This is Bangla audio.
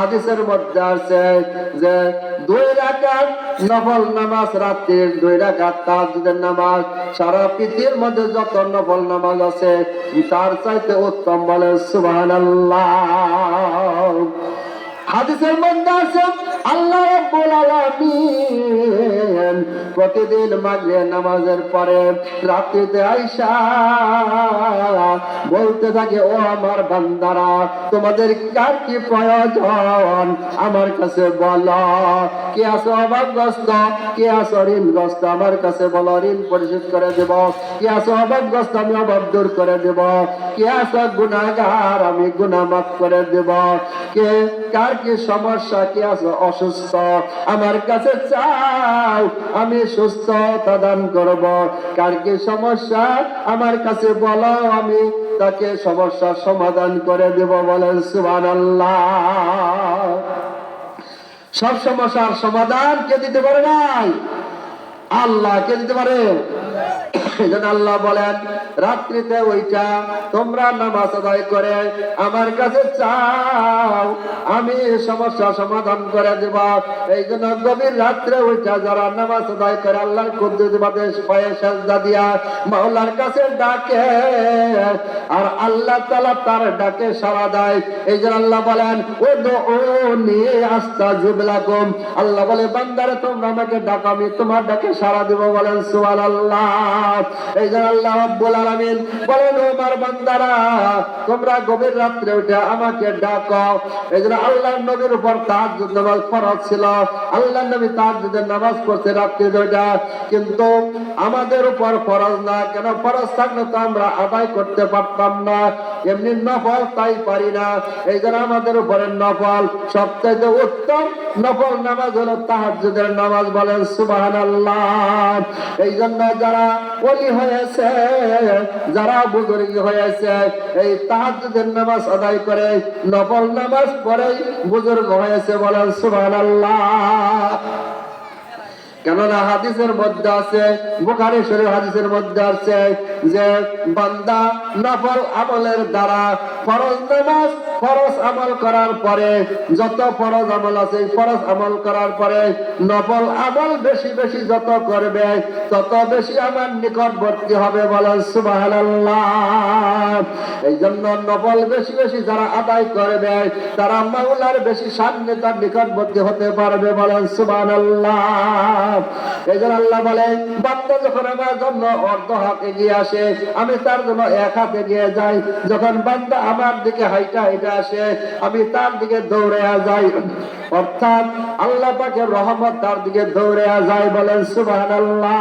হাদিসের মধ্যে আছে যে দুই রাকাত নফল নামাজ, রাত্রির দুই রাকাত তাহাজ্জুদের নামাজ, সারা পৃথিবীর মধ্যে যত নফল নামাজ আছে, তার চাইতে উত্তম বলে সুবহানাল্লাহ। হাদিসের মধ্যে আছে, আল্লাহ রাব্বুল আলামিন প্রতিদিন মাগরিব নামাজের পরে রাত্রিতে আইসা বলতে থাকে, ও আমার বান্দারা, তোমাদের কার কি প্রয়োজন? আমার কাছে বলো। কে আছো অভাবগ্রস্ত? কে আছো ঋণগ্রস্ত? আমার কাছে বলো, ঋণ পরিশোধ করে দেব। কে আছো অভাবগ্রস্ত? আমি অভাব দূর করে দেব। কে আছো গুণাগার আমি গুণা মাফ করে দেব। কে, কার কি সমস্যা? কে আছো অসুস্থ? আমার কাছে চাও, আমি সুস্থতা দান করব। কারকে সমস্যা? আমার কাছে বলো, আমি তাকে সমস্যার সমাধান করে দেব বলেন সুবান সব সমস্যার সমাধান কে দিতে পারে নাই? আল্লাহ কে দিতে পারে? আল্লাহ বলেন, রাত্রিতে ওইটা তোমরা নামাজ আদায় করে আমার কাছে চাও, আমি সমস্যা সমাধান করে দেব। এই জন্য গভীর রাত্রে ওইটা যারা নামাজ আদায় করে, আল্লাহর পায়ে সাজদা দিয়া মাওলার কাছে ডাকে, আর আল্লাহ তাআলা তার ডাকে সাড়া দেয়। এই জন্য আল্লাহ বলেন ও নিয়ে আস্তা জুবলাকুম আল্লাহ বলে, বান্দারে, তোমরা আমাকে ডাকো, আমি তোমার ডাকে সাড়া দেব বলেন, সুবহানাল্লাহ। এই আল্লাহ রাব্বুল আলামিন বলেন আমার বান্দারা, তোমরা গভীর রাত্রে উঠে আমাকে ডাকো। এই নবীর উপর নামাজ ফরজ ছিল। আল্লাহর নবী নামাজ রাত্রে কিন্তু আমাদের উপর ফরজ না। কেন? ফরজ থাকলে তো আমরা আদায় করতে পারতাম না। এমনি নফল তাই পারি না। এই জন্য আমাদের উপরে নফল, সবচাইতে উত্তম নফল নামাজ হলো তাহাজ্জুদের নামাজ বলেন, সুবহানাল্লাহ। এই জন্য যারা ওলি হয়েছে, যারা বুজুর্গ হয়েছে, এই তাহাজ্জুদের নামাজ আদায় করে নফল নামাজ পড়ে বুজুর্গ হয়েছে বলেন, সুবহানাল্লাহ। কেননা হাদিসের মধ্যে আছে, বুখারী হাদিসের মধ্যে আছে যে, বান্দা নফল আমলের দ্বারা ফরজ নামাজ, ফরজ আমল করার পরে, যত ফরজ আমল আছে, ফরজ আমল করার পরে নফল আমল বেশি বেশি যত করবে, তত বেশি আমার নিকটবর্তী হবে বলেন সুবহানাল্লাহ। এই জন্য নফল বেশি বেশি যারা আদায় করবে, তারা মাওলার বেশি সামনে তার নিকটবর্তী হতে পারবে বলেন সুবহানাল্লাহ। এই জন্য আল্লাহ বলে, বান্দা যখন আমার জন্য অর্ধ হক এগিয়ে আসে, আমি তার জন্য এক হাত এগিয়ে যাই। যখন বান্দা আমার দিকে হাইটা হাইটা আসে, আমি তার দিকে দৌড়ে যাই। অর্থাৎ আল্লাহ পাকে রহমত তার দিকে দৌড়ে যায় বলেন, সুবহানাল্লাহ।